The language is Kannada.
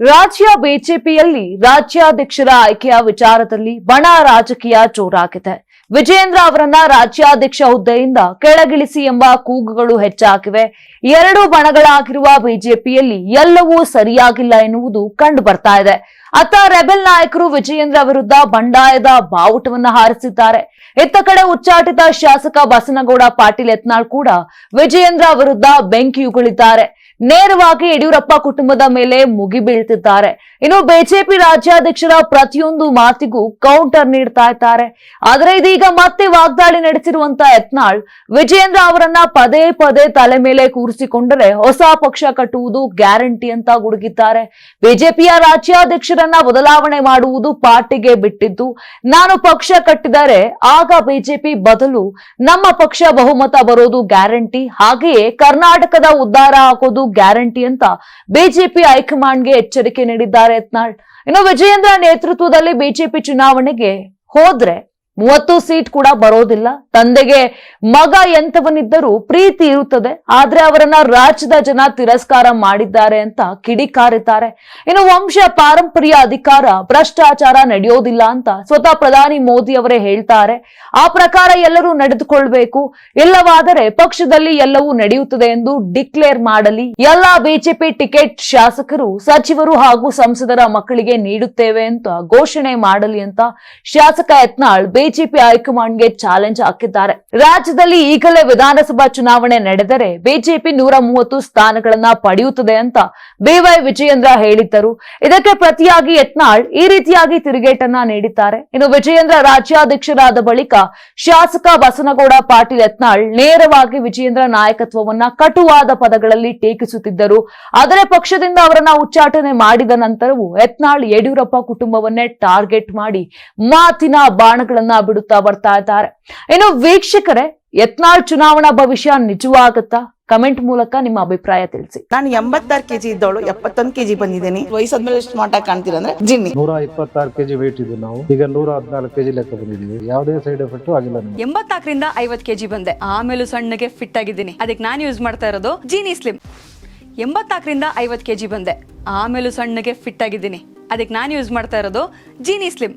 ರಾಜ್ಯ ಬಿಜೆಪಿಯಲ್ಲಿ ರಾಜ್ಯಾಧ್ಯಕ್ಷರ ಆಯ್ಕೆಯ ವಿಚಾರದಲ್ಲಿ ಬಣ ರಾಜಕೀಯ ಜೋರಾಗಿದೆ. ವಿಜೇಂದ್ರ ಅವರನ್ನ ರಾಜ್ಯಾಧ್ಯಕ್ಷ ಹುದ್ದೆಯಿಂದ ಕೆಳಗಿಳಿಸಿ ಎಂಬ ಕೂಗುಗಳು ಹೆಚ್ಚಾಗಿವೆ. ಎರಡು ಬಣಗಳಾಗಿರುವ ಬಿಜೆಪಿಯಲ್ಲಿ ಎಲ್ಲವೂ ಸರಿಯಾಗಿಲ್ಲ ಎನ್ನುವುದು ಕಂಡು ಬರ್ತಾ ಇದೆ. ಅತ್ತ ರೆಬೆಲ್ ನಾಯಕರು ವಿಜಯೇಂದ್ರ ವಿರುದ್ಧ ಬಂಡಾಯದ ಬಾವುಟವನ್ನು ಹಾರಿಸಿದ್ದಾರೆ. ಇತ್ತ ಕಡೆ ಉಚ್ಚಾಟಿತ ಶಾಸಕ ಬಸನಗೌಡ, ಪಾಟೀಲ್ ಯತ್ನಾಳ್ ಕೂಡ ವಿಜಯೇಂದ್ರ ವಿರುದ್ಧ ಬೆಂಕಿಯುಗಳಿದ್ದಾರೆ ನೇರವಾಗಿ ಯಡಿಯೂರಪ್ಪ ಕುಟುಂಬದ ಮೇಲೆ ಮುಗಿಬೀಳ್ತಿದ್ದಾರೆ ಇನ್ನು ಬಿಜೆಪಿ ರಾಜ್ಯಾಧ್ಯಕ್ಷರ ಪ್ರತಿಯೊಂದು ಮಾತಿಗೂ ಕೌಂಟರ್ ನೀಡ್ತಾ ಇದ್ದಾರೆ. ಆದರೆ ಇದೀಗ ಮತ್ತೆ ವಾಗ್ದಾಳಿ ನಡೆಸಿರುವಂತ ಯತ್ನಾಳ್ ವಿಜಯೇಂದ್ರ ಅವರನ್ನ ಪದೇ ಪದೇ ತಲೆ ಮೇಲೆ ಕೂರಿಸಿಕೊಂಡರೆ ಹೊಸ ಪಕ್ಷ ಕಟ್ಟುವುದು ಗ್ಯಾರಂಟಿ ಅಂತ ಗುಡುಗಿದ್ದಾರೆ. ಬಿಜೆಪಿಯ ರಾಜ್ಯಾಧ್ಯಕ್ಷರನ್ನ ಬದಲಾವಣೆ ಮಾಡುವುದು ಪಾರ್ಟಿಗೆ ಬಿಟ್ಟಿದ್ದು, ನಾನು ಪಕ್ಷ ಕಟ್ಟಿದರೆ ಆಗ ಬಿಜೆಪಿ ಬದಲು ನಮ್ಮ ಪಕ್ಷ ಬಹುಮತ ಬರೋದು ಗ್ಯಾರಂಟಿ. ಹಾಗೆಯೇ ಕರ್ನಾಟಕದ ಉದ್ಧಾರ ಆಗೋದು ಗ್ಯಾರಂಟಿ ಅಂತ ಬಿಜೆಪಿ ಹೈಕಮಾಂಡ್ಗೆ ಎಚ್ಚರಿಕೆ ನೀಡಿದ್ದಾರೆ ಯತ್ನಾಳ್. ಇನ್ನು ವಿಜಯೇಂದ್ರ ನೇತೃತ್ವದಲ್ಲಿ ಬಿಜೆಪಿ ಚುನಾವಣೆಗೆ ಹೋದ್ರೆ ಮೂವತ್ತು ಸೀಟ್ ಕೂಡ ಬರೋದಿಲ್ಲ. ತಂದೆಗೆ ಮಗ ಎಂತವನಿದ್ದರೂ ಪ್ರೀತಿ ಇರುತ್ತದೆ. ಆದ್ರೆ ಅವರನ್ನ ರಾಜ್ಯದ ಜನ ತಿರಸ್ಕಾರ ಮಾಡಿದ್ದಾರೆ ಅಂತ ಕಿಡಿಕಾರಿದ್ದಾರೆ. ಇನ್ನು ವಂಶ ಪಾರಂಪರ್ಯ ಅಧಿಕಾರ, ಭ್ರಷ್ಟಾಚಾರ ನಡೆಯೋದಿಲ್ಲ ಅಂತ ಸ್ವತಃ ಪ್ರಧಾನಿ ಮೋದಿ ಅವರೇ ಹೇಳ್ತಾರೆ. ಆ ಪ್ರಕಾರ ಎಲ್ಲರೂ ನಡೆದುಕೊಳ್ಬೇಕು. ಇಲ್ಲವಾದರೆ ಪಕ್ಷದಲ್ಲಿ ಎಲ್ಲವೂ ನಡೆಯುತ್ತದೆ ಎಂದು ಡಿಕ್ಲೇರ್ ಮಾಡಲಿ. ಎಲ್ಲಾ ಬಿಜೆಪಿ ಟಿಕೆಟ್ ಶಾಸಕರು, ಸಚಿವರು ಹಾಗೂ ಸಂಸದರ ಮಕ್ಕಳಿಗೆ ನೀಡುತ್ತೇವೆ ಅಂತ ಘೋಷಣೆ ಮಾಡಲಿ ಅಂತ ಶಾಸಕ ಯತ್ನಾಳ್ ಬಿಜೆಪಿ ಹೈಕಮಾಂಡ್ಗೆ ಚಾಲೆಂಜ್ ಹಾಕಿದ್ದಾರೆ. ರಾಜ್ಯದಲ್ಲಿ ಈಗಲೇ ವಿಧಾನಸಭಾ ಚುನಾವಣೆ ನಡೆದರೆ ಬಿಜೆಪಿ ನೂರ ಮೂವತ್ತು ಸ್ಥಾನಗಳನ್ನ ಪಡೆಯುತ್ತದೆ ಅಂತ ಬಿವೈ ವಿಜಯೇಂದ್ರ ಹೇಳಿದ್ದರು. ಇದಕ್ಕೆ ಪ್ರತಿಯಾಗಿ ಯತ್ನಾಳ್ ಈ ರೀತಿಯಾಗಿ ತಿರುಗೇಟನ್ನ ನೀಡಿದ್ದಾರೆ. ಇನ್ನು ವಿಜಯೇಂದ್ರ ರಾಜ್ಯಾಧ್ಯಕ್ಷರಾದ ಬಳಿಕ ಶಾಸಕ ಬಸನಗೌಡ ಪಾಟೀಲ್ ಯತ್ನಾಳ್ ನೇರವಾಗಿ ವಿಜಯೇಂದ್ರ ನಾಯಕತ್ವವನ್ನ ಕಟುವಾದ ಪದಗಳಲ್ಲಿ ಟೀಕಿಸುತ್ತಿದ್ದರು. ಆದರೆ ಪಕ್ಷದಿಂದ ಅವರನ್ನ ಉಚ್ಚಾಟನೆ ಮಾಡಿದ ನಂತರವೂ ಯತ್ನಾಳ್ ಯಡಿಯೂರಪ್ಪ ಕುಟುಂಬವನ್ನೇ ಟಾರ್ಗೆಟ್ ಮಾಡಿ ಮಾತಿನ ಬಾಣಗಳನ್ನ ಬಿಡುತ್ತಾ ಬರ್ತಾ ಇದ್ದಾರೆ. ಇನ್ನು ವೀಕ್ಷಕರೇ ಯತ್ನಾಳ್ ಚುನಾವಣಾ ಭವಿಷ್ಯ ನಿಜವಾಗುತ್ತಾ? ಕಮೆಂಟ್ ಮೂಲಕ ನಿಮ್ಮ ಅಭಿಪ್ರಾಯ ತಿಳಿಸಿ. ನಾನು ಎಂಬತ್ತಾರು ಕೆಜಿ ಇದ್ದವಳು ಎಪ್ಪತ್ತೊಂದು ಕೆಜಿ ಬಂದಿದ್ದೀನಿ. ವಯಸ್ಸಾದ್ಮೇಲೆ ಸ್ಮಾರ್ಟ್ ಆಗಿ ಕಾಣ್ತೀರ ಅಂದ್ರೆ ಜಿನ್ನಿ. ನೂರ ಇಪ್ಪತ್ತಾರು ಕೆಜಿ ವೇಟ್ ಇದ್ದು ನಾವು. ಈಗ ನೂರ ಹದಿನಾಲ್ಕು ಕೆಜಿ ಲೆಕ್ಕ ಬಂದಿದ್ದೀವಿ. ಯಾವುದೇ ಸೈಡ್ ಎಫೆಕ್ಟ್ ಆಗಿಲ್ಲ ನಮಗೆ. ಎಂಬತ್ನಾಲ್ಕರಿಂದ ಐವತ್ತು ಕೆಜಿ ಬಂದೆ. ಆಮೇಲೂ ಸಣ್ಣಗೆ ಫಿಟ್ ಆಗಿದ್ದೀನಿ. ಅದಕ್ಕೆ ನಾನು ಯೂಸ್ ಮಾಡ್ತಾ ಇರೋದು ಜೀನಿ ಸ್ಲಿಮ್ ಎಂಬತ್ನಾಲ್ಕರಿಂದ ಐವತ್ತು ಕೆಜಿ ಬಂದೆ. ಆಮೇಲೂ ಸಣ್ಣಗೆ ಫಿಟ್ ಆಗಿದ್ದೀನಿ. ಅದಕ್ಕೆ ನಾನು ಯೂಸ್ ಮಾಡ್ತಾ ಇರೋದು ಜೀನಿ ಸ್ಲಿಮ್